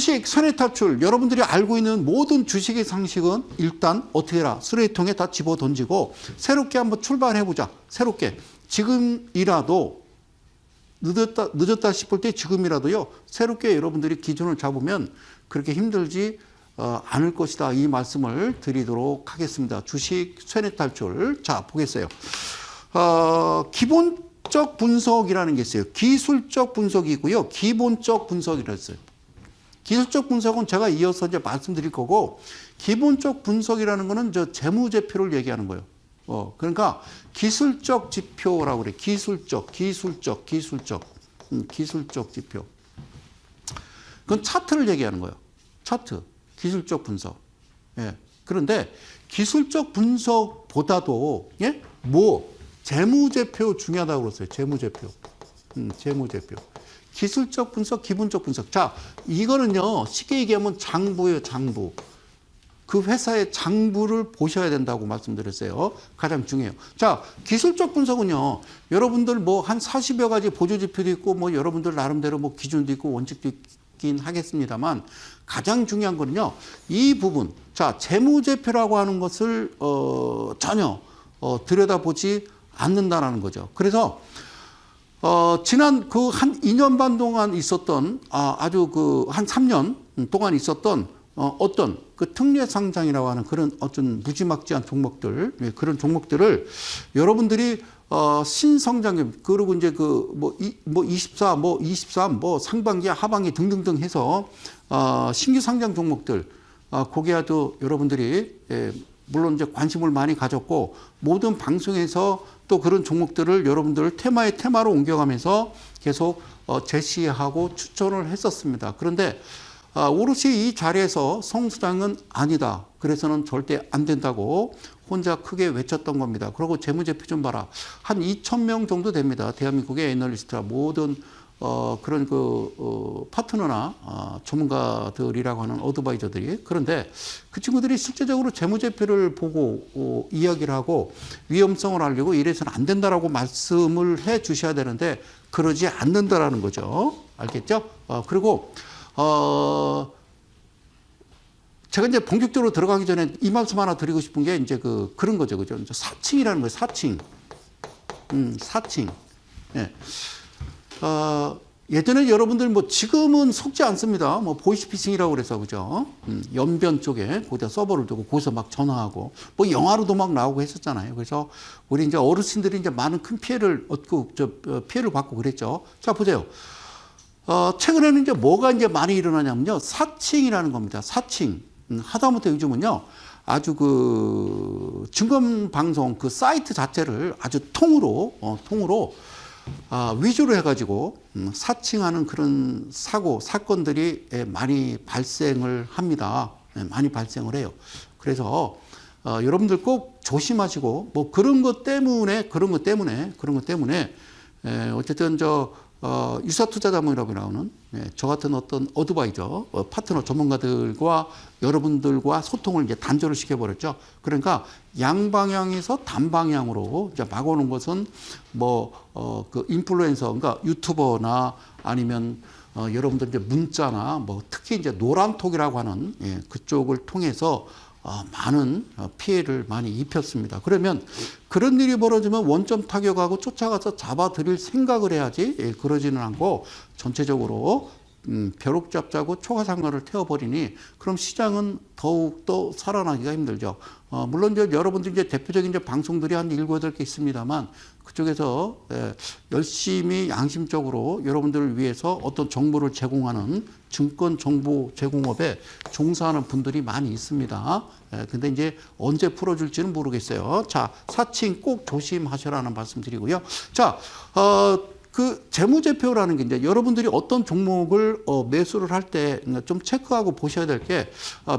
주식 선의 탈출. 여러분들이 알고 있는 모든 주식의 상식은 일단 어떻게 해라. 쓰레기통에 다 집어 던지고 새롭게 한번 출발해 보자. 새롭게. 지금이라도 늦었다 늦었다 싶을 때 지금이라도요. 새롭게 여러분들이 기준을 잡으면 그렇게 힘들지 어, 않을 것이다. 이 말씀을 드리도록 하겠습니다. 주식 선의 탈출. 자 보겠어요. 어, 기본적 분석이라는 게 있어요. 기술적 분석이고요. 기본적 분석이라 했어요 기술적 분석은 제가 이어서 이제 말씀드릴 거고 기본적 분석이라는 거는 저 재무제표를 얘기하는 거예요. 어, 그러니까 기술적 지표라고 그래. 기술적, 기술적, 기술적, 음, 기술적 지표. 그건 차트를 얘기하는 거예요. 차트, 기술적 분석. 예. 그런데 기술적 분석보다도 예? 뭐 재무제표 중요하다고 그랬어요. 재무제표. 음, 재무제표. 기술적 분석, 기본적 분석. 자, 이거는요, 쉽게 얘기하면 장부예요, 장부. 그 회사의 장부를 보셔야 된다고 말씀드렸어요. 가장 중요해요. 자, 기술적 분석은요, 여러분들 뭐 한 40여 가지 보조지표도 있고, 뭐 여러분들 나름대로 뭐 기준도 있고, 원칙도 있긴 하겠습니다만, 가장 중요한 거는요, 이 부분. 자, 재무제표라고 하는 것을, 어, 전혀, 어, 들여다보지 않는다라는 거죠. 그래서, 어, 지난 그 한 2년 반 동안 있었던, 아, 아주 그 한 3년 동안 있었던 어, 어떤 그 특례 상장이라고 하는 그런 어떤 무지막지한 종목들, 예, 그런 종목들을 여러분들이 어, 신성장, 그리고 이제 그 뭐, 이, 뭐 24, 뭐 23, 뭐 상반기, 하반기 등등등 해서 어, 신규 상장 종목들, 어, 거기에도 여러분들이 예, 물론 이제 관심을 많이 가졌고 모든 방송에서 또 그런 종목들을 여러분들 테마의 테마로 옮겨가면서 계속 어, 제시하고 추천을 했었습니다. 그런데 아, 오롯이 이 자리에서 성수장은 아니다. 그래서는 절대 안 된다고 혼자 크게 외쳤던 겁니다. 그리고 재무제표 좀 봐라. 한 2천 명 정도 됩니다. 대한민국의 애널리스트와 모든 어, 그런 그, 어, 파트너나 어, 전문가들이라고 하는 어드바이저들이. 그런데 그 친구들이 실제적으로 재무제표를 보고 어, 이야기를 하고 위험성을 알리고 이래서는 안 된다라고 말씀을 해 주셔야 되는데 그러지 않는다라는 거죠. 알겠죠? 어, 그리고, 어, 제가 이제 본격적으로 들어가기 전에 이 말씀 하나 드리고 싶은 게 이제 그, 그런 거죠. 그죠? 사칭이라는 거예요. 사칭. 음, 사칭. 예. 어, 예전에 여러분들 뭐 지금은 속지 않습니다. 뭐 보이스피싱이라고 그래서 그죠? 음, 연변 쪽에 거기다 서버를 두고 거기서 막 전화하고 뭐 영화로도 막 나오고 했었잖아요. 그래서 우리 이제 어르신들이 이제 많은 큰 피해를 얻고 저 어, 피해를 받고 그랬죠. 자 보세요. 어, 최근에는 이제 뭐가 이제 많이 일어나냐면요. 사칭이라는 겁니다. 사칭. 음, 하다못해 요즘은요. 아주 그 증권 방송 그 사이트 자체를 아주 통으로 어, 통으로 아, 위주로 해가지고 음, 사칭하는 그런 사고 사건들이 예, 많이 발생을 합니다. 예, 많이 발생을 해요. 그래서 어, 여러분들 꼭 조심하시고 뭐 그런 것 때문에 그런 것 때문에 그런 것 때문에 예, 어쨌든 저 어, 유사투자자문이라고 나오는 예, 저 같은 어떤 어드바이저 어, 파트너 전문가들과 여러분들과 소통을 이제 단절을 시켜버렸죠. 그러니까 양방향에서 단방향으로 이제 막 오는 것은 뭐, 어, 그 인플루엔서, 그러니까 유튜버나 아니면 어, 여러분들 이제 문자나 뭐 특히 이제 노란톡이라고 하는 예, 그쪽을 통해서 어, 많은 어, 피해를 많이 입혔습니다. 그러면 그런 일이 벌어지면 원점 타격하고 쫓아가서 잡아드릴 생각을 해야지 예, 그러지는 않고 전체적으로 음, 벼룩 잡자고 초가상가를 태워버리니 그럼 시장은 더욱더 살아나기가 힘들죠. 어, 물론 이제 여러분들 이제 대표적인 이제 방송들이 한 일곱 여덟 개 있습니다만 그쪽에서 예, 열심히 양심적으로 여러분들을 위해서 어떤 정보를 제공하는 증권 정보 제공업에 종사하는 분들이 많이 있습니다. 예, 근데 이제 언제 풀어줄지는 모르겠어요. 자, 사칭 꼭 조심하셔라는 말씀 드리고요. 자, 어, 그 재무제표라는 게 이제 여러분들이 어떤 종목을 어, 매수를 할 때 좀 체크하고 보셔야 될 게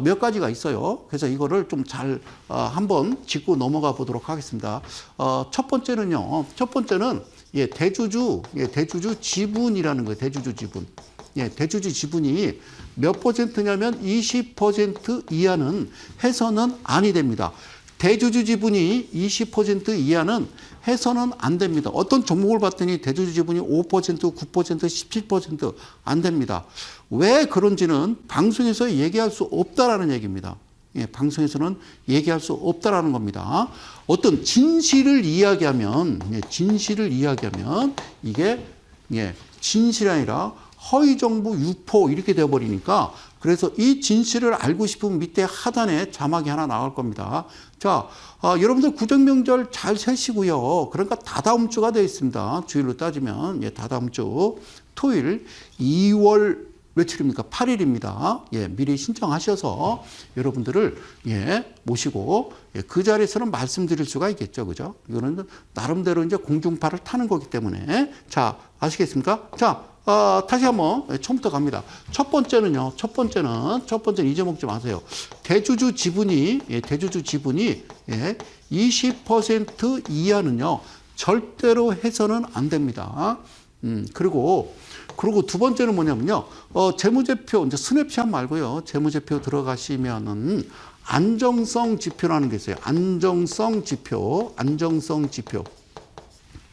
몇 가지가 있어요. 그래서 이거를 좀잘 어, 한번 짚고 넘어가 보도록 하겠습니다. 어, 첫 번째는요. 첫 번째는 예, 대주주, 예, 대주주 지분이라는 거예요. 대주주 지분. 예, 대주주 지분이 몇 퍼센트냐면 20% 이하는 해서는 아니 됩니다. 대주주 지분이 20% 이하는 해서는 안 됩니다. 어떤 종목을 봤더니 대주주 지분이 5%, 9%, 17%안 됩니다. 왜 그런지는 방송에서 얘기할 수 없다라는 얘기입니다. 예, 방송에서는 얘기할 수 없다라는 겁니다. 어떤 진실을 이야기하면, 예, 진실을 이야기하면 이게 예, 진실이 아니라 허위 정보 유포 이렇게 되어버리니까 그래서 이 진실을 알고 싶으면 밑에 하단에 자막이 하나 나올 겁니다. 자, 아, 여러분들 구정명절 잘 세시고요. 그러니까 다다음 주가 되어 있습니다. 주일로 따지면 예, 다다음 주 토요일 2월 며칠입니까? 8일입니다. 예, 미리 신청하셔서 여러분들을 예, 모시고 예, 그 자리에서는 말씀드릴 수가 있겠죠. 그죠? 이거는 나름대로 이제 공중파를 타는 거기 때문에 자, 아시겠습니까? 자, 어, 다시 한번 처음부터 갑니다. 첫 번째는요. 첫 번째는 첫 번째는 잊어먹지 마세요. 대주주 지분이 예, 대주주 지분이 예, 20% 이하는요. 절대로 해서는 안 됩니다. 음, 그리고 그리고 두 번째는 뭐냐면요. 어, 재무제표 이제 스냅샷 말고요. 재무제표 들어가시면은 안정성 지표라는 게 있어요. 안정성 지표, 안정성 지표.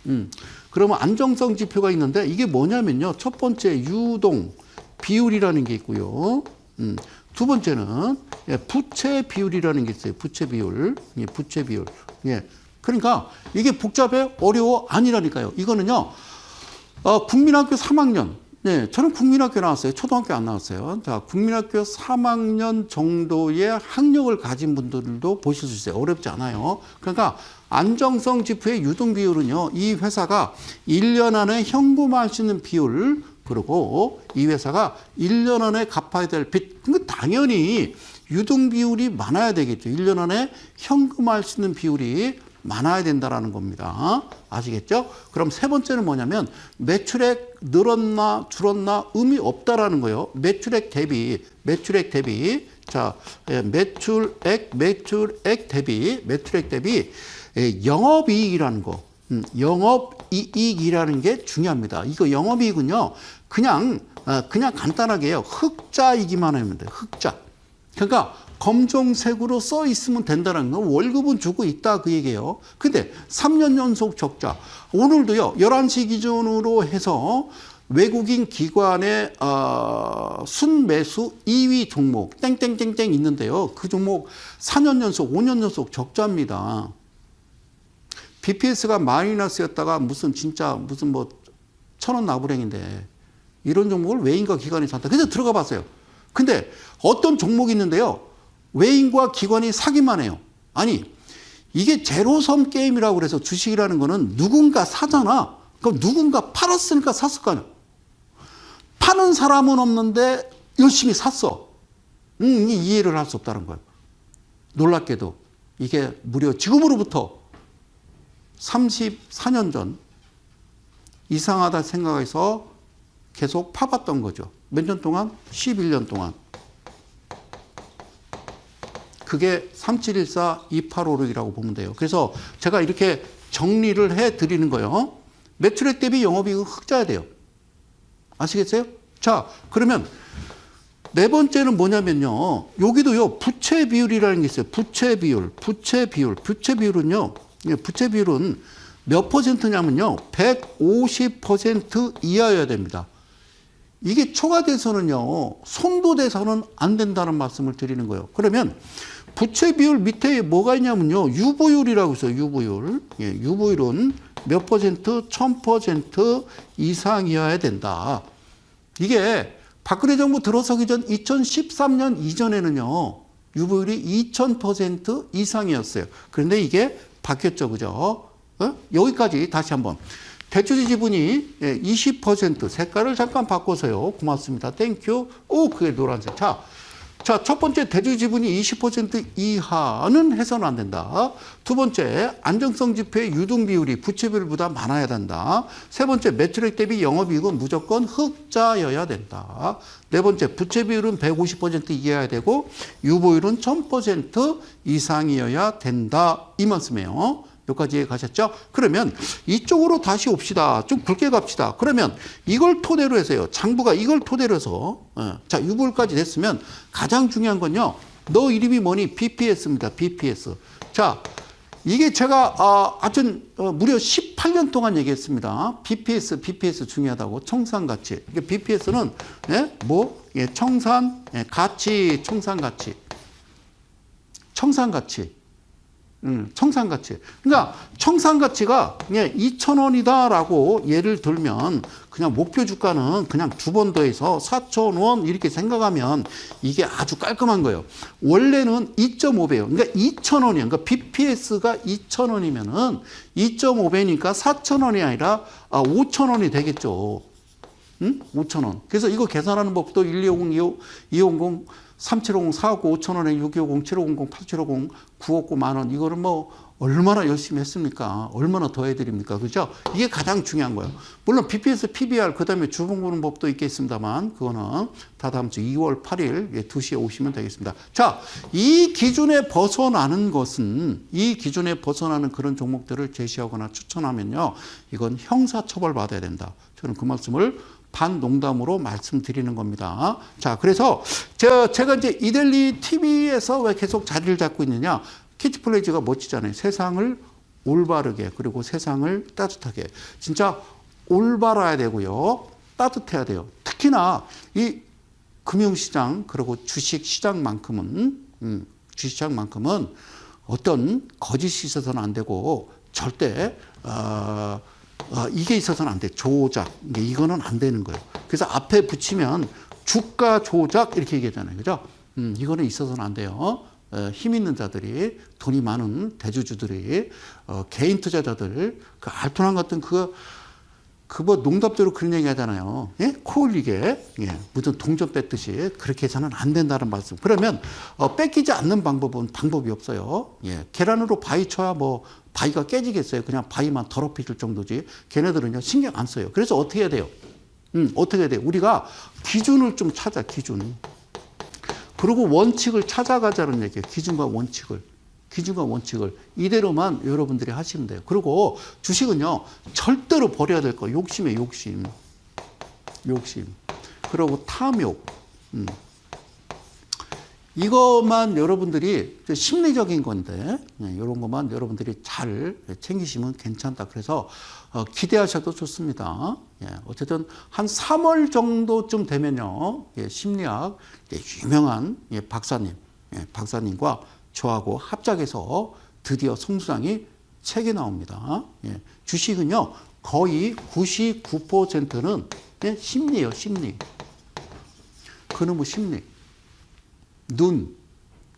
음. 그러면 안정성 지표가 있는데 이게 뭐냐면요. 첫 번째 유동 비율이라는 게 있고요. 음. 두 번째는 예, 부채 비율이라는 게 있어요. 부채 비율. 예, 부채 비율. 예. 그러니까 이게 복잡해 어려워 아니라니까요. 이거는요. 어, 국민학교 3학년. 네, 저는 국민학교 나왔어요. 초등학교 안 나왔어요. 자, 국민학교 3학년 정도의 학력을 가진 분들도 보실 수 있어요. 어렵지 않아요. 그러니까 안정성 지표의 유동 비율은요, 이 회사가 1년 안에 현금화할 수 있는 비율, 그리고 이 회사가 1년 안에 갚아야 될 빚, 그 당연히 유동 비율이 많아야 되겠죠. 1년 안에 현금화할 수 있는 비율이 많아야 된다라는 겁니다. 아시겠죠? 그럼 세 번째는 뭐냐면 매출액 늘었나 줄었나 의미 없다라는 거예요. 매출액 대비, 매출액 대비. 자, 예, 매출액, 매출액 대비, 매출액 대비 예, 영업이익이라는 거. 음, 영업이익이라는 게 중요합니다. 이거 영업이익은요, 그냥, 어, 그냥 간단하게요. 흑자이기만 하면 돼요. 흑자. 그러니까 검정색으로 써 있으면 된다는 건 월급은 주고 있다 그 얘기예요. 근데 3년 연속 적자. 오늘도요. 11시 기준으로 해서 외국인 기관의 어, 순매수 2위 종목 땡땡땡땡 있는데요. 그 종목 4년 연속, 5년 연속 적자입니다. BPS가 마이너스였다가 무슨 진짜 무슨 뭐 천원 나부랭인데 이런 종목을 외인과 기관이 산다. 그래서 들어가 봤어요. 근데 어떤 종목이 있는데요. 외인과 기관이 사기만 해요. 아니, 이게 제로섬 게임이라고 그래서 주식이라는 거는 누군가 사잖아. 그럼 누군가 팔았으니까 샀을 거 아니야. 파는 사람은 없는데 열심히 샀어. 음, 이해를 할 수 없다는 거예요. 놀랍게도 이게 무려 지금으로부터 34년 전 이상하다 생각해서 계속 파봤던 거죠. 몇 년 동안? 11년 동안. 그게 3714 2856이라고 보면 돼요. 그래서 제가 이렇게 정리를 해 드리는 거예요. 매출액 대비 영업이익은 흑자야 돼요. 아시겠어요? 자, 그러면 네 번째는 뭐냐면요. 여기도요, 부채 비율이라는 게 있어요. 부채 비율, 부채 비율, 부채 비율은요, 예, 부채 비율은 몇 퍼센트냐면요, 150% 이하여야 됩니다. 이게 초과돼서는요, 손도돼서는 안 된다는 말씀을 드리는 거예요. 그러면 부채 비율 밑에 뭐가 있냐면요, 유보율이라고 있어요, 유보율. 예, 유보율은 몇 퍼센트, 천 퍼센트 이상이어야 된다. 이게 박근혜 정부 들어서기 전 2013년 이전에는요, 유보율이 2000% 이상이었어요. 그런데 이게 바뀌었죠, 그죠? 어? 여기까지 다시 한번. 대출지 지분이 20% 색깔을 잠깐 바꿔서요. 고맙습니다. 땡큐. 오, 그게 노란색. 자, 자, 첫 번째 대주 지분이 20% 이하는 해서는 안 된다. 두 번째, 안정성 지표의 유동 비율이 부채 비율보다 많아야 된다. 세 번째, 매출액 대비 영업이익은 무조건 흑자여야 된다. 네 번째, 부채 비율은 150% 이하여야 되고 유보율은 1000% 이상이어야 된다. 이 말씀이에요. 여기까지 가셨죠? 그러면 이쪽으로 다시 옵시다. 좀 굵게 갑시다. 그러면 이걸 토대로 해서요. 장부가 이걸 토대로 해서 어, 자 유불까지 됐으면 가장 중요한 건요. 너 이름이 뭐니? BPS입니다. BPS. 자 이게 제가 아, 하여튼 어, 무려 18년 동안 얘기했습니다. BPS, BPS 중요하다고 청산 가치. 이게 BPS는 예? 뭐 예, 청산 예, 가치, 청산 가치, 청산 가치. 음, 청산 가치. 그러니까 청산 가치가 예, 2,000원이다라고 예를 들면 그냥 목표 주가는 그냥 두 번 더해서 4,000원 이렇게 생각하면 이게 아주 깔끔한 거예요. 원래는 2.5배예요. 그러니까 2,000원이에요. 그러니까 BPS가 2,000원이면은 2.5배니까 4,000원이 아니라 아, 5,000원이 되겠죠. 응? 5,000원. 그래서 이거 계산하는 법도 1250, 250, 3750, 450, 5,000원에 6250, 7500, 8750, 959 만원. 이거를 뭐 얼마나 열심히 했습니까? 얼마나 더 해드립니까? 그죠? 이게 가장 중요한 거예요. 물론 BPS, PBR, 그 다음에 주봉 보는 법도 있겠습니다만, 그거는 다 다음 주 2월 8일 예, 2시에 오시면 되겠습니다. 자, 이 기준에 벗어나는 것은, 이 기준에 벗어나는 그런 종목들을 제시하거나 추천하면요, 이건 형사처벌 받아야 된다. 저는 그 말씀을 반농담으로 말씀드리는 겁니다. 자, 그래서 저 제가 이제 이델리 TV에서 왜 계속 자리를 잡고 있느냐? 캐치플레이즈가 멋지잖아요. 세상을 올바르게 그리고 세상을 따뜻하게. 진짜 올바라야 되고요. 따뜻해야 돼요. 특히나 이 금융시장 그리고 주식시장만큼은 음, 주식시장만큼은 어떤 거짓이 있어서는 안 되고 절대 어, 어, 이게 있어서는 안 돼. 조작. 이거는 안 되는 거예요. 그래서 앞에 붙이면 주가 조작 이렇게 얘기하잖아요. 그죠? 음, 이거는 있어서는 안 돼요. 어, 힘 있는 자들이 돈이 많은 대주주들이 어, 개인 투자자들 그 알토란 같은 그 그뭐 농담대로 그런 얘기 하잖아요. 예? 코 흘리게 예. 무슨 동전 뺐듯이 그렇게 해서는 안 된다는 말씀. 그러면 어, 뺏기지 않는 방법은 방법이 없어요. 예. 계란으로 바위 쳐야 뭐 바위가 깨지겠어요. 그냥 바위만 더럽혀질 정도지. 걔네들은요 신경 안 써요. 그래서 어떻게 해야 돼요? 음, 어떻게 해야 돼요? 우리가 기준을 좀 찾아 기준. 그리고 원칙을 찾아가자는 얘기예요. 기준과 원칙을. 기준과 원칙을 이대로만 여러분들이 하시면 돼요. 그리고 주식은요, 절대로 버려야 될 거. 욕심에 욕심. 욕심. 그리고 탐욕. 음. 이것만 여러분들이 심리적인 건데, 네, 이런 것만 여러분들이 잘 챙기시면 괜찮다. 그래서 어, 기대하셔도 좋습니다. 예, 어쨌든 한 3월 정도쯤 되면요, 예, 심리학 예, 유명한 예, 박사님, 예, 박사님과 저하고 합작해서 드디어 성수장이 책이 나옵니다. 예, 주식은요, 거의 99%는 예, 심리예요, 심리. 그놈의 심리. 눈,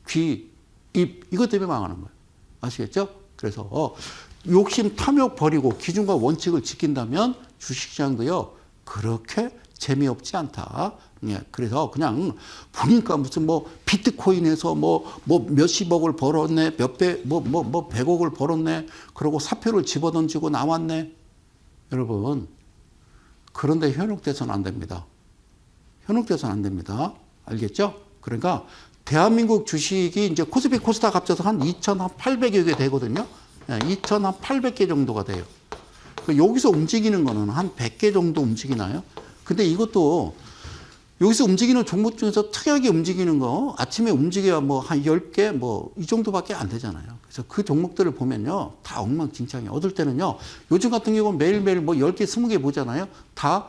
귀, 입 이것 때문에 망하는 거예요. 아시겠죠? 그래서 어, 욕심, 탐욕 버리고 기준과 원칙을 지킨다면 주식시장도요 그렇게 재미없지 않다. 예, 그래서 그냥 보니까 무슨 뭐 비트코인에서 뭐 뭐 몇십억을 벌었네, 몇 배 뭐 뭐 뭐 백억을 벌었네, 그리고 사표를 집어던지고 나왔네. 여러분 그런데 현혹돼서는 안 됩니다. 현혹돼서는 안 됩니다. 알겠죠? 그러니까 대한민국 주식이 이제 코스피 코스닥 합쳐서 한 2,800여 개 되거든요. 2,800개 정도가 돼요. 그 여기서 움직이는 거는 한 100개 정도 움직이나요? 근데 이것도 여기서 움직이는 종목 중에서 특이하게 움직이는 거 아침에 움직여야 뭐 한 10개 뭐 이 정도밖에 안 되잖아요. 그래서 그 종목들을 보면요. 다 엉망진창이에요. 얻을 때는요. 요즘 같은 경우는 매일매일 뭐 10개, 20개 보잖아요. 다 어,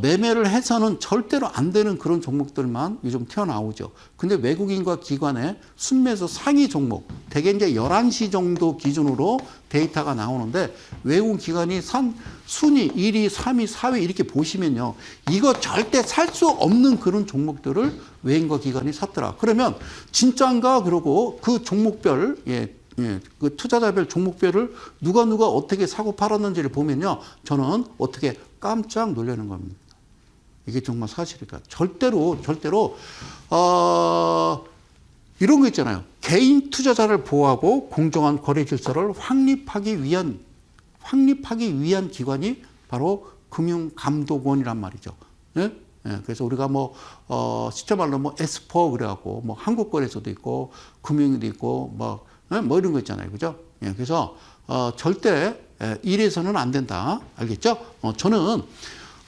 매매를 해서는 절대로 안 되는 그런 종목들만 요즘 튀어나오죠. 근데 외국인과 기관의 순매수 상위 종목, 대개 이제 11시 정도 기준으로 데이터가 나오는데 외국 기관이 산 순위 1위, 3위, 4위 이렇게 보시면요. 이거 절대 살 수 없는 그런 종목들을 외인과 기관이 샀더라. 그러면 진짜인가 그러고 그 종목별 예, 예, 그 투자자별 종목별을 누가 누가 어떻게 사고 팔았는지를 보면요. 저는 어떻게 깜짝 놀라는 겁니다. 이게 정말 사실이다. 절대로, 절대로, 어, 이런 거 있잖아요. 개인 투자자를 보호하고 공정한 거래 질서를 확립하기 위한, 확립하기 위한 기관이 바로 금융감독원이란 말이죠. 예? 예, 그래서 우리가 뭐, 어, 시체 말로 뭐, 에스퍼 그래갖고, 뭐, 한국거래소도 있고, 금융도 있고, 뭐, 예? 뭐 이런 거 있잖아요. 그죠? 예, 그래서, 어, 절대 예, 이래서는 안 된다. 알겠죠? 어, 저는,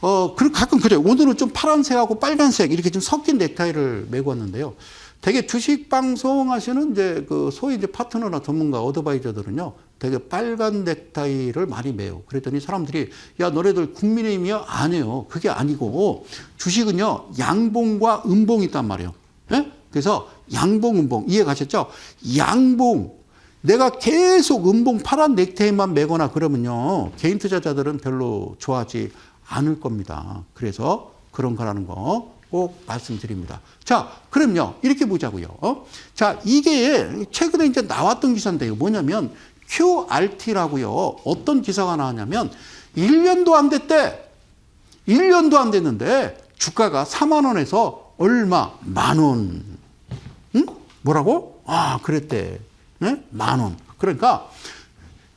어, 그 가끔 그래요. 오늘은 좀 파란색하고 빨간색 이렇게 좀 섞인 넥타이를 메고 왔는데요. 되게 주식 방송 하시는 이제 그 소위 이제 파트너나 전문가 어드바이저들은요. 되게 빨간 넥타이를 많이 매요. 그랬더니 사람들이 야 너네들 국민의힘이야 아니에요. 그게 아니고 주식은요 양봉과 음봉이 있단 말이에요. 예? 그래서 양봉 음봉 이해 가셨죠? 양봉 내가 계속 음봉 파란 넥타이만 매거나 그러면요 개인 투자자들은 별로 좋아하지 않을 겁니다. 그래서 그런 거라는 거 꼭 말씀드립니다. 자, 그럼요. 이렇게 보자고요. 어? 자, 이게 최근에 이제 나왔던 기사인데요. 뭐냐면 QRT라고요. 어떤 기사가 나왔냐면 1년도 안 됐대. 1년도 안 됐는데 주가가 4만 원에서 얼마? 만 원. 응? 뭐라고? 아, 그랬대. 네? 만 원. 그러니까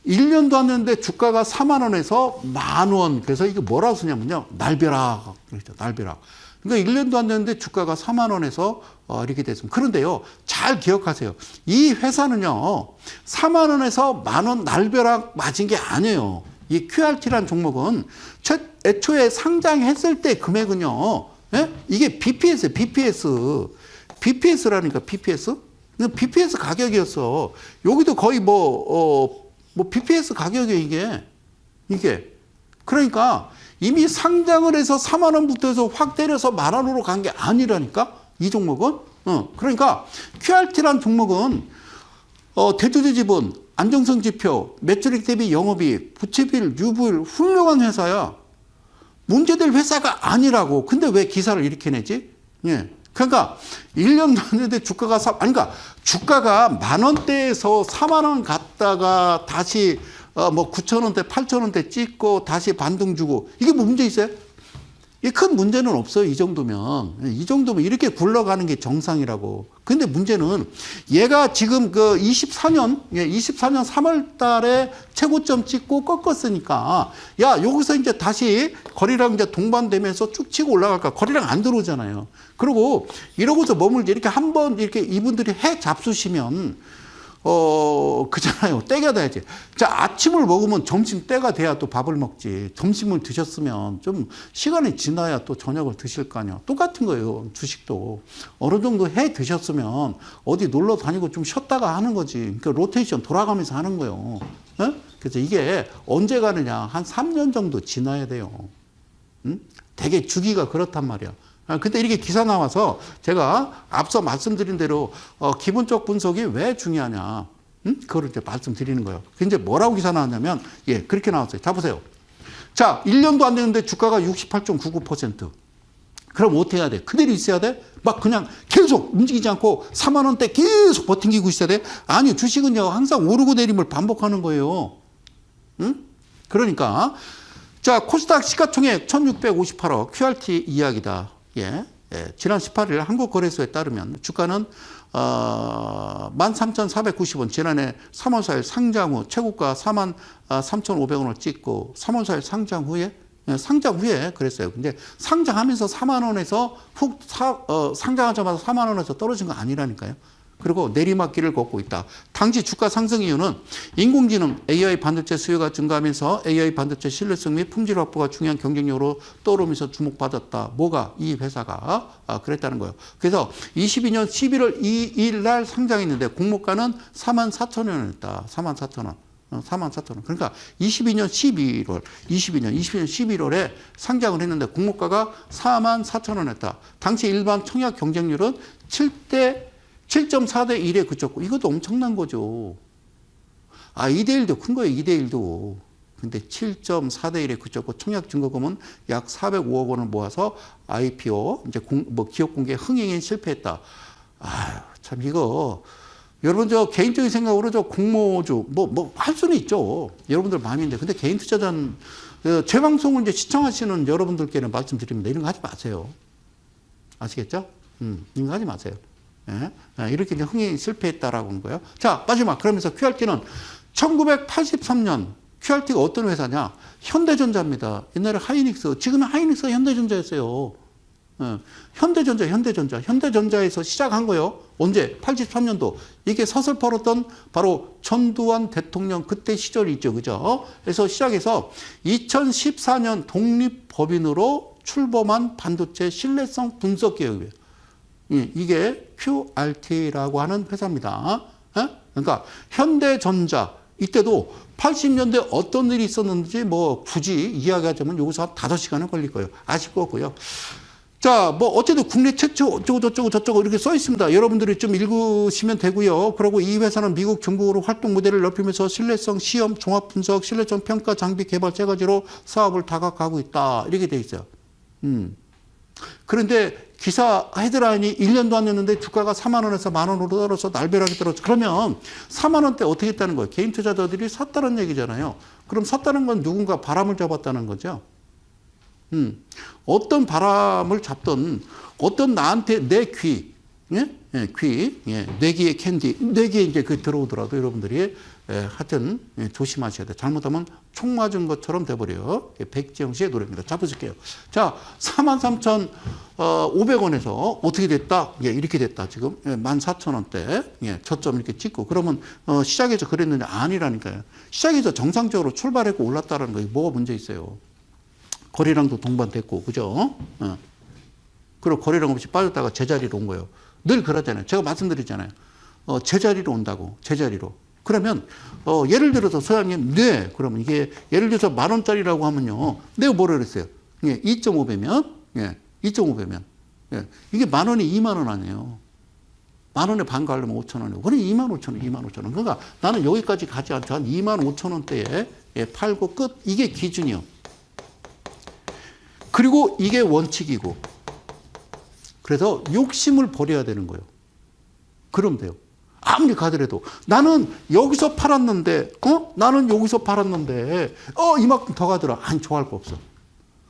1년도 안 됐는데 주가가 4만 원에서 만 원. 그래서 이게 뭐라고 쓰냐면요. 날벼락. 그렇죠. 날벼락. 그러니까 1년도 안 됐는데 주가가 4만 원에서 어, 이렇게 됐습니다. 그런데요. 잘 기억하세요. 이 회사는요. 4만 원에서 만 원 날벼락 맞은 게 아니에요. 이 QRT라는 종목은 첫 애초에 상장했을 때 금액은요. 예? 이게 BPS예요. BPS. BPS라니까 BPS? BPS 가격이었어. 여기도 거의 뭐, 어, 뭐 BPS 가격이에요, 이게. 이게. 그러니까 이미 상장을 해서 4만 원부터 해서 확 때려서 만 원으로 간 게 아니라니까? 이 종목은? 어, 그러니까 QRT라는 종목은 어, 대주주 지분, 안정성 지표, 매출액 대비 영업이익, 부채비율, 유보율 훌륭한 회사야. 문제될 회사가 아니라고. 근데 왜 기사를 이렇게 내지? 예. 그러니까 1년도 안 됐는데 주가가 사, 아니 그러니까 주가가 만 원대에서 4만 원 갔다가 다시 어, 뭐 9천 원대, 8천 원대 찍고 다시 반등 주고 이게 뭐 문제 있어요? 이큰 문제는 없어요. 이 정도면 이 정도면 이렇게 굴러가는 게 정상이라고. 근데 문제는 얘가 지금 그 24년, 예, 24년 3월 달에 최고점 찍고 꺾었으니까 야 여기서 이제 다시 거리랑 이제 동반되면서 쭉 치고 올라갈까? 거리랑 안 들어오잖아요. 그리고 이러고서 머물지 이렇게 한번 이렇게 이분들이 해 잡수시면 어, 그잖아요. 때가 돼야지. 자, 아침을 먹으면 점심 때가 돼야 또 밥을 먹지. 점심을 드셨으면 좀 시간이 지나야 또 저녁을 드실 거 아니야. 똑같은 거예요. 주식도. 어느 정도 해 드셨으면 어디 놀러 다니고 좀 쉬었다가 하는 거지. 그러니까 로테이션 돌아가면서 하는 거예요. 어? 그래서 이게 언제 가느냐. 한 3년 정도 지나야 돼요. 응? 되게 주기가 그렇단 말이야. 아, 근데 이렇게 기사 나와서 제가 앞서 말씀드린 대로 어, 기본적 분석이 왜 중요하냐. 음? 그걸 이제 말씀드리는 거예요. 근데 뭐라고 기사 나왔냐면, 예, 그렇게 나왔어요. 자, 보세요. 자, 1년도 안 됐는데 주가가 68.99%. 그럼 어떻게 해야 돼? 그대로 있어야 돼? 막 그냥 계속 움직이지 않고 4만원대 계속 버팅기고 있어야 돼? 아니, 주식은요, 항상 오르고 내림을 반복하는 거예요. 응? 그러니까, 자, 코스닥 시가총액 1658억, QRT 이야기다. 예, 예, 지난 18일 한국거래소에 따르면 주가는 어, 13,490원 지난해 3월 4일 상장 후 최고가 4만 3,500원을 찍고 3월 4일 상장 후에 예, 상장 후에 그랬어요. 근데 상장하면서 4만 원에서 훅 사, 어, 상장하자마자 4만 원에서 떨어진 거 아니라니까요. 그리고 내리막길을 걷고 있다. 당시 주가 상승 이유는 인공지능 AI 반도체 수요가 증가하면서 AI 반도체 신뢰성 및 품질 확보가 중요한 경쟁력으로 떠오르면서 주목받았다. 뭐가 이 회사가 아, 그랬다는 거예요. 그래서 22년 11월 2일 날 상장했는데 공모가는 4만 4천 원이었다. 4만 4천 원. 4만 4천 원. 그러니까 22년 11월, 22년, 22년 11월에 상장을 했는데 공모가가 4만 4천 원이었다. 당시 일반 청약 경쟁률은 7대 7.4 대 1에 그쳤고 이것도 엄청난 거죠. 아, 2대 1도 큰 거예요. 2대 1도. 근데 7.4대 1에 그쳤고 청약 증거금은 약 405억 원을 모아서 IPO 이제 공, 뭐 기업 공개 흥행에 실패했다. 아유, 참 이거 여러분 저 개인적인 생각으로 저 공모주 뭐 뭐 할 수는 있죠. 여러분들 마음인데 근데 개인 투자자는 어, 제 방송을 이제 시청하시는 여러분들께는 말씀드립니다. 이런 거 하지 마세요. 아시겠죠? 음, 이런 거 하지 마세요. 예? 아, 이렇게 이제 흥행이 실패했다라고 하는 거예요. 자, 마지막. 그러면서 QRT는 1983년 QRT가 어떤 회사냐? 현대전자입니다. 옛날에 하이닉스, 지금은 하이닉스가 현대전자였어요. 예, 현대전자, 현대전자, 현대전자에서 시작한 거예요. 언제? 83년도. 이게 서슬퍼렀던 바로 전두환 대통령 그때 시절이죠. 그죠? 그래서 시작해서 2014년 독립법인으로 출범한 반도체 신뢰성 분석 기업이에요. 예, 이게 QRT라고 하는 회사입니다. 예? 그러니까 현대전자 이때도 80년대 어떤 일이 있었는지 뭐 굳이 이야기하자면 여기서 한 5시간은 걸릴 거예요. 아실 거고요. 자, 뭐 어쨌든 국내 최초 어쩌고 저쩌고 저쩌고 이렇게 써 있습니다. 여러분들이 좀 읽으시면 되고요. 그리고 이 회사는 미국 중국으로 활동 모델을 넓히면서 신뢰성 시험, 종합 분석, 신뢰성 평가, 장비 개발 세 가지로 사업을 다각하고 있다. 이렇게 돼 있어요. 음. 그런데 기사 헤드라인이 1년도 안 됐는데 주가가 4만 원에서 만 원으로 떨어서 날벼락이 떨어져. 그러면 4만 원대 어떻게 했다는 거예요? 개인 투자자들이 샀다는 얘기잖아요. 그럼 샀다는 건 누군가 바람을 잡았다는 거죠. 음. 어떤 바람을 잡던 어떤 나한테 내 귀, 예? 예, 귀, 예, 뇌기의 캔디, 뇌기에 이제 그 들어오더라도 여러분들이 예, 하여튼 예, 조심하셔야 돼. 잘못하면 총 맞은 것처럼 돼버려요. 예, 백지영 씨의 노래입니다. 잡으실게요. 자, 43,500원에서 어떻게 됐다? 예, 이렇게 됐다. 지금 예, 14,000원대. 예, 저점 이렇게 찍고. 그러면 어, 시작에서 그랬는데 아니라니까요. 시작에서 정상적으로 출발했고 올랐다라는 거예요. 뭐가 문제 있어요? 거래량도 동반됐고, 그죠? 어. 그리고 거래량 없이 빠졌다가 제자리로 온 거예요. 늘 그러잖아요. 제가 말씀드렸잖아요. 어, 제자리로 온다고, 제자리로. 그러면, 어, 예를 들어서 소장님, 네. 그러면 이게, 예를 들어서 만 원짜리라고 하면요. 내가 뭐라 그랬어요? 예, 2.5배면, 예, 2.5배면. 예, 이게 만 원이 2만 원 아니에요. 만 원에 반 가려면 5천 원이고. 그래, 2만 5천 원, 2만 5천 원. 그러니까 나는 여기까지 가지 않죠. 한 2만 5천 원대에 예, 팔고 끝. 이게 기준이요. 그리고 이게 원칙이고. 그래서 욕심을 버려야 되는 거예요. 그럼 돼요. 아무리 가더라도 나는 여기서 팔았는데, 어? 나는 여기서 팔았는데, 어, 이만큼 더 가더라. 아니, 좋아할 거 없어.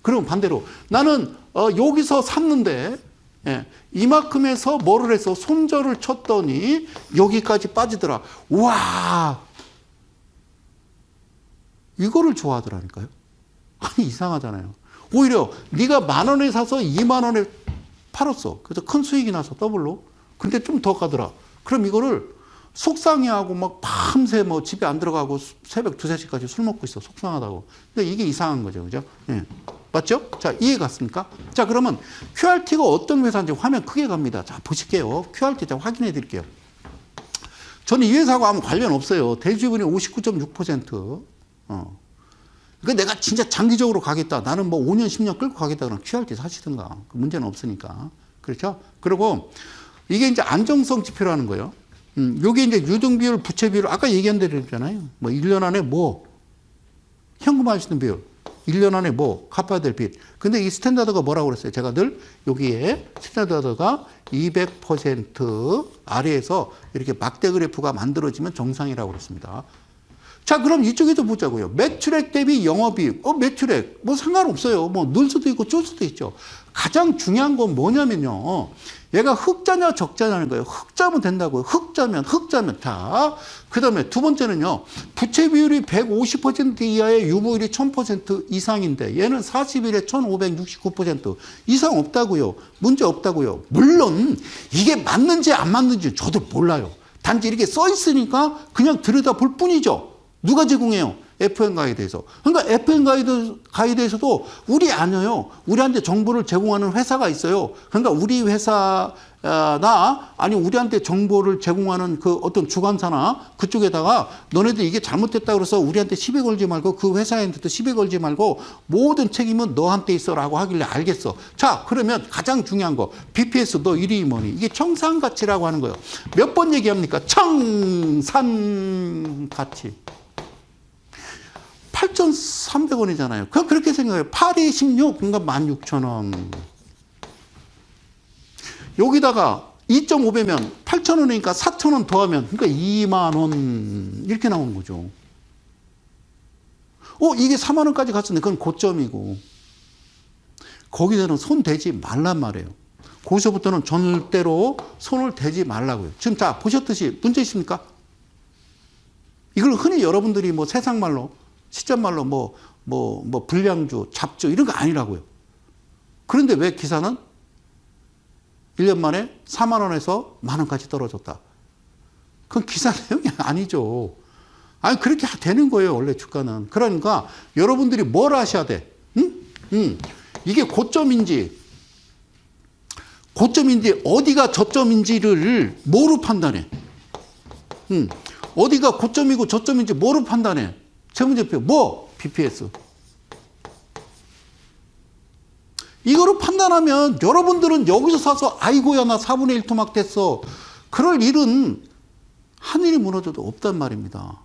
그럼 반대로 나는 어, 여기서 샀는데, 예, 이만큼에서 뭐를 해서 손절을 쳤더니 여기까지 빠지더라. 와, 이거를 좋아하더라니까요. 아니 이상하잖아요. 오히려 네가 만 원에 사서 2만 원에 팔았어. 그래서 큰 수익이 나서 더블로. 근데 좀 더 가더라. 그럼 이거를 속상해하고 막 밤새 뭐 집에 안 들어가고 새벽 두세 시까지 술 먹고 있어. 속상하다고. 근데 이게 이상한 거죠. 그죠? 예. 맞죠? 자, 이해 갔습니까? 자, 그러면 QRT가 어떤 회사인지 화면 크게 갑니다. 자, 보실게요. QRT 자 확인해 드릴게요. 저는 이 회사하고 아무 관련 없어요. 대주분이 59.6%. 어. 그 내가 진짜 장기적으로 가겠다. 나는 뭐 5년, 10년 끌고 가겠다. 그러면 QRT 사시든가. 그 문제는 없으니까. 그렇죠? 그리고 이게 이제 안정성 지표라는 거예요. 음, 요게 이제 유동비율, 부채 비율, 아까 얘기한 대로 했잖아요. 뭐 1년 안에 뭐, 현금화할 수 있는 비율. 1년 안에 뭐, 갚아야 될 빚. 근데 이 스탠다드가 뭐라고 그랬어요? 제가 늘 여기에 스탠다드가 200% 아래에서 이렇게 막대 그래프가 만들어지면 정상이라고 그랬습니다. 자, 그럼 이쪽에도 보자고요. 매출액 대비 영업이익. 어, 매출액. 뭐 상관없어요. 뭐 늘 수도 있고 줄 수도 있죠. 가장 중요한 건 뭐냐면요. 얘가 흑자냐 적자냐는 거예요. 흑자면 된다고요. 흑자면, 흑자면 다. 그 다음에 두 번째는요. 부채 비율이 150% 이하의 유보율이 1000% 이상인데 얘는 40일에 1569% 이상 없다고요. 문제 없다고요. 물론 이게 맞는지 안 맞는지 저도 몰라요. 단지 이렇게 써 있으니까 그냥 들여다 볼 뿐이죠. 누가 제공해요? FN 가이드에서. 그러니까 FN 가이드, 가이드에서도 우리 아니에요. 우리한테 정보를 제공하는 회사가 있어요. 그러니까 우리 회사나 아니 우리한테 정보를 제공하는 그 어떤 주관사나 그쪽에다가 너네들 이게 잘못됐다 그래서 우리한테 시비 걸지 말고 그 회사한테도 시비 걸지 말고 모든 책임은 너한테 있어라고 하길래 알겠어. 자, 그러면 가장 중요한 거 BPS 너 이름이 뭐니? 이게 청산 가치라고 하는 거예요. 몇 번 얘기합니까? 청산 가치. 8,300원이잖아요. 그 그렇게 생각해요. 8이 16, 그러니까 16,000원. 여기다가 2.5배면 8,000원이니까 4,000원 더하면 그러니까 2만 원 이렇게 나오는 거죠. 어, 이게 4만 원까지 갔었는데 그건 고점이고. 거기서는 손 대지 말란 말이에요. 거기서부터는 절대로 손을 대지 말라고요. 지금 자, 보셨듯이 문제 있습니까? 이걸 흔히 여러분들이 뭐 세상 말로 시점 말로 뭐, 뭐, 뭐, 불량주, 잡주, 이런 거 아니라고요. 그런데 왜 기사는 1년 만에 4만원에서 만원까지 떨어졌다. 그건 기사 내용이 아니죠. 아니, 그렇게 되는 거예요, 원래 주가는. 그러니까 여러분들이 뭘 하셔야 돼? 응? 응. 이게 고점인지, 고점인지 어디가 저점인지를 뭐로 판단해? 음, 어디가 고점이고 저점인지 뭐로 판단해? 재무제표 뭐? BPS. 이거로 판단하면 여러분들은 여기서 사서 아이고야 나 4분의 1 토막 됐어. 그럴 일은 하늘이 무너져도 없단 말입니다.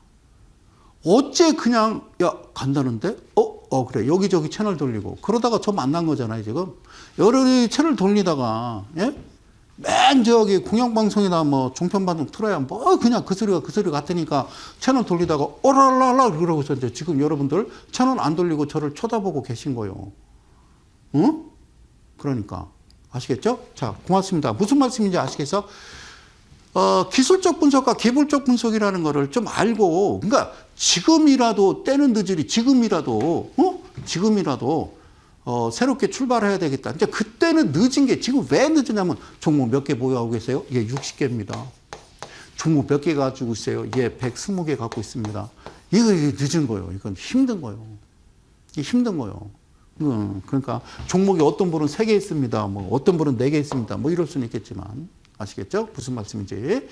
어째 그냥 야 간다는데 어? 어 그래 여기저기 채널 돌리고 그러다가 저 만난 거잖아요 지금 여러 채널 돌리다가 예? 맨 저기 공영방송이나 뭐 종편방송 틀어야 뭐 그냥 그 소리가 그 소리 같으니까 채널 돌리다가 오랄랄라 그러고 있었는데 지금 여러분들 채널 안 돌리고 저를 쳐다보고 계신 거요. 응? 그러니까 아시겠죠? 자 고맙습니다. 무슨 말씀인지 아시겠어? 어, 기술적 분석과 기술적 분석이라는 거를 좀 알고, 그러니까 지금이라도 때는 늦으리 지금이라도, 어? 지금이라도, 어, 새롭게 출발해야 되겠다. 이제 그때는 늦은 게 지금 왜 늦으냐면 종목 몇 개 보유하고 계세요? 예, 60개입니다. 종목 몇 개 가지고 있어요? 예, 120개 갖고 있습니다. 이거 늦은 거예요. 이건 힘든 거예요. 이게 힘든 거예요. 음, 그러니까 종목이 어떤 분은 3개 있습니다. 뭐 어떤 분은 4개 있습니다. 뭐 이럴 수는 있겠지만 아시겠죠? 무슨 말씀인지.